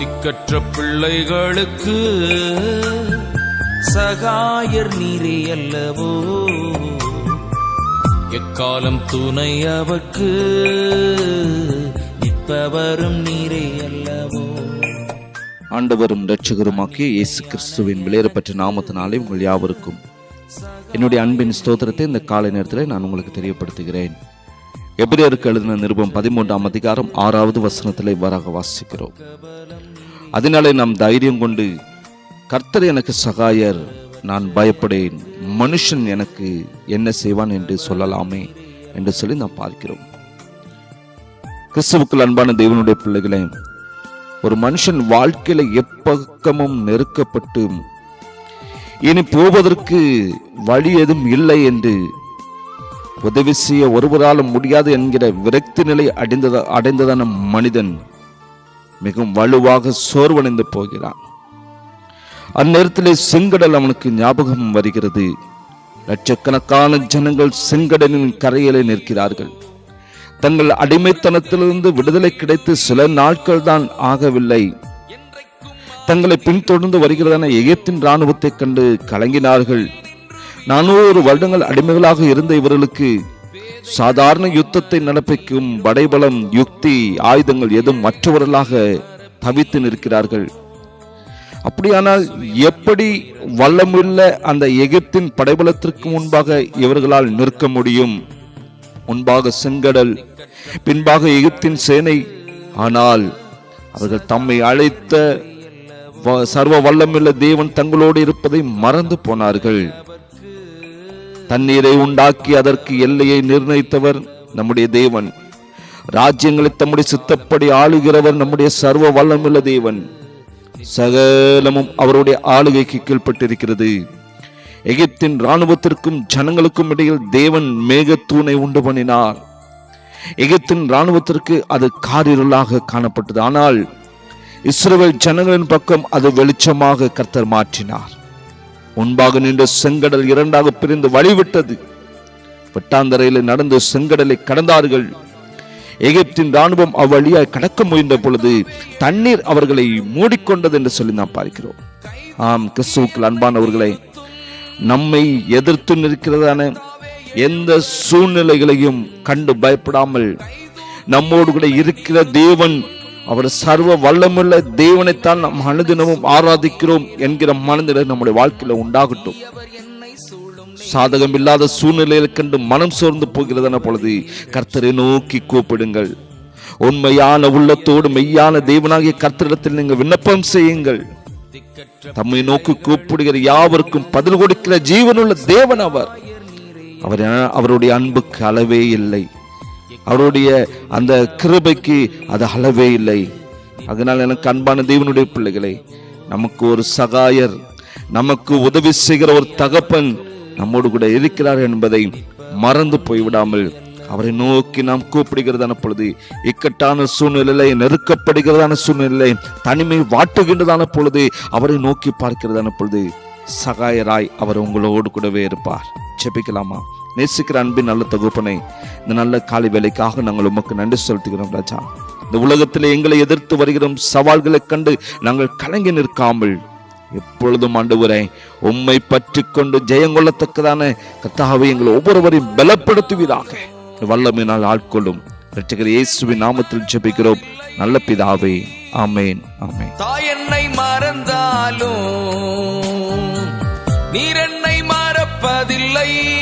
திக்கற்ற பிள்ளைகளுக்கு சகாயர் நீரே அல்லவோ? எக்காலம் துணை அவர்க்கு நிற்பவரும் நீரே அல்லவோ? ஆண்டவரும் இரட்சகருமாக்கிய இயேசு கிறிஸ்துவின் விளையாடப்பட்ட நாமத்தினாலே உங்கள் யாவருக்கும் என்னுடைய அன்பின் ஸ்தோத்திரத்தை இந்த காலை நேரத்தில் நான் உங்களுக்கு தெரியப்படுத்துகிறேன். எபிரேயருக்கு எழுதின நிருபம் பதிமூன்றாம் அதிகாரம் ஆறாவது வசனத்தில் இவ்வாறாக வாசிக்கிறோம். அதனாலே நாம் தைரியம் கொண்டு கர்த்தர் எனக்கு சகாயர் நான் பயப்படேன் மனுஷன் எனக்கு என்ன செய்வான் என்று சொல்லலாமே என்று சொல்லி நாம் பார்க்கிறோம். கிறிஸ்துவுக்குள் அன்பான தெய்வனுடைய பிள்ளைகளே ஒரு மனுஷன் வாழ்க்கையில எப்பக்கமும் நெருக்கப்பட்டு இனி போவதற்கு வழி எதுவும் இல்லை என்று உதவி செய்ய ஒருவராலும் முடியாது என்கிற விரக்தி நிலை அடைந்தத அடைந்ததான மனிதன் மிகவும் வலுவாக சோர்வடைந்து போகிறான். அந்நேரத்திலே செங்கடல் அவனுக்கு ஞாபகம் வருகிறது. லட்சக்கணக்கான ஜனங்கள் செங்கடலின் கரையிலே நிற்கிறார்கள். தங்கள் அடிமைத்தனத்திலிருந்து விடுதலை கிடைத்து சில நாட்கள் தான் ஆகவில்லை. தங்களை பின்தொடர்ந்து வருகிறதான எகிப்தின் இராணுவத்தைக் கண்டு கலங்கினார்கள். நானூறு வருடங்கள் அடிமைகளாக இருந்த இவர்களுக்கு சாதாரண யுத்தத்தை நடப்பிக்கும் படைபலம் யுக்தி ஆயுதங்கள் எதுவும் மற்றவர்களாக தவித்து நிற்கிறார்கள். அப்படியானால் எப்படி வல்லமுள்ள அந்த எகிப்தின் படைபலத்திற்கு முன்பாக இவர்களால் நிற்க முடியும்? முன்பாக செங்கடல் பின்பாக எகிப்தின் சேனை. ஆனால் அவர்கள் தம்மை அழைத்த வ- சர்வ வல்லமுள்ள தேவன் தங்களோடு இருப்பதை மறந்து போனார்கள். தண்ணீரை உண்டாக்கி அதற்கு எல்லையை நிர்ணயித்தவர் நம்முடைய தேவன். ராஜ்யங்களை தம்முடைய சித்தப்படி ஆளுகிறவர் நம்முடைய சர்வ வல்லமுள்ள தேவன். சகலமும் அவருடைய ஆளுகைக்கு கீழ்ப்பட்டிருக்கிறது. எகிப்தின் இராணுவத்திற்கும் ஜனங்களுக்கும் இடையில் தேவன் மேகத்தூணை உண்டு பண்ணினார். எகிப்தின் இராணுவத்திற்கு அது காரிருளாக காணப்பட்டது. ஆனால் இஸ்ரேல் ஜனங்களின் பக்கம் அது வெளிச்சமாக கர்த்தர் மாற்றினார். முன்பாக நின்ற செங்கடல் இரண்டாக பிரிந்து வழிவிட்டது. வெட்டாந்தரையில் நடந்த செங்கடலை கடந்தார்கள். எகிப்தின் ராணுவம் அவ்வழியாய் கடக்க முயன்ற பொழுது தண்ணீர் அவர்களை மூடிக்கொண்டது என்று சொல்லி நாம் பார்க்கிறோம். ஆம் கிறிஸ்துவுக்கள் அன்பானவர்களை நம்மை எதிர்த்து நிற்கிறதான எந்த சூழ்நிலைகளையும் கண்டு பயப்படாமல் நம்மோடு கூட இருக்கிற தேவன் அவர் சர்வ வல்லமுள்ள தேவனைத்தான் நாம் அனுதினமும் ஆராதிக்கிறோம் என்கிற மனநிலை நம்முடைய வாழ்க்கையில உண்டாகட்டும். சாதகம் இல்லாத சூழ்நிலையில் கண்டு மனம் சோர்ந்து போகிறதான பொழுது கர்த்தரை நோக்கி கூப்பிடுங்கள். உண்மையான உள்ளத்தோடு மெய்யான தேவனாகிய கர்த்தரிடத்தில் நீங்கள் விண்ணப்பம் செய்யுங்கள். தம்மை நோக்கி கூப்பிடுகிற யாவருக்கும் பதில் கொடுக்கிற ஜீவனுள்ள தேவன் அவர். அவர் அவருடைய அன்புக்கு அளவே இல்லை. அவருடைய அந்த கிருபைக்கு அது அளவே இல்லை. அதனால் எனக்கு அன்பான தேவனுடைய பிள்ளைகளை நமக்கு ஒரு சகாயர் நமக்கு உதவி செய்கிற ஒரு தகப்பன் நம்மோடு கூட இருக்கிறார் என்பதை மறந்து போய்விடாமல் அவரை நோக்கி நாம் கூப்பிடுகிறதான பொழுது இக்கட்டான சூழ்நிலை நெருக்கப்படுகிறதான சூழ்நிலை தனிமை வாட்டுகின்றதான பொழுது அவரை நோக்கி பார்க்கிறதான பொழுது சகாயராய் அவர் உங்களோடு கூடவே இருப்பார். ஜெபிக்கலாமா? நேசிக்கிற அன்பின் நல்ல தொகுப்பனை இந்த நல்ல காலை வேலைக்காக நாங்கள் உமக்கு நன்றி செலுத்துகிறோம் ராஜா. இந்த உலகத்தில் எங்களை எதிர்த்து வருகிற சவால்களைக் கண்டு நாங்கள் கலங்கி நிற்காமல் எப்பொழுதும் ஆண்டவரே உம்மை பற்றி கொண்டு ஜெயங்கொள்ளத்தக்கதான கத்தாவை எங்களை ஒவ்வொருவரையும் பலப்படுத்துவீராக. வல்லமையினால் ஆட்கொள்ளும் இரட்சகர் இயேசுவின் நாமத்தில் ஜெபிக்கிறோம். நல்ல பிதாவே ஆமேன் ஆமேன். தாய் என்னை மறந்தாலும் நீர் என்னை மறப்பதில்லை.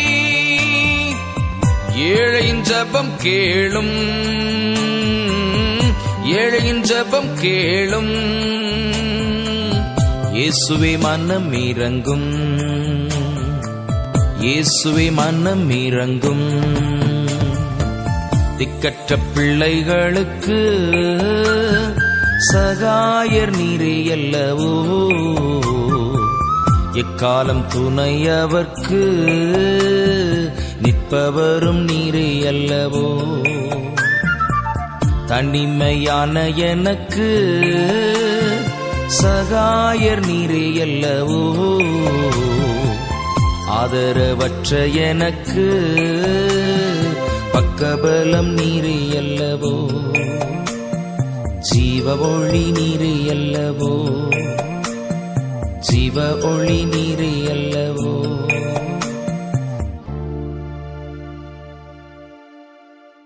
ஜபம் கேளும். ஏழையின் ஜபம் கேளும். இயேசுவே மனம் இறங்கும். இயேசுவே மனம் இறங்கும். திக்கற்ற பிள்ளைகளுக்கு சகாயர் நீரே அல்லவோ? எக்காலம் துணையவர்க்கு அவர்க்கு நிற்பவரும் நீரே அல்லவோ? தனிமையான எனக்கு சகாயர் நீரே அல்லவோ? ஆதரவற்ற எனக்கு பக்கபலம் நீரே அல்லவோ? ஜீவ ஒளி நீரே அல்லவோ? ஜீவ ஒளி நீரே அல்லவோ?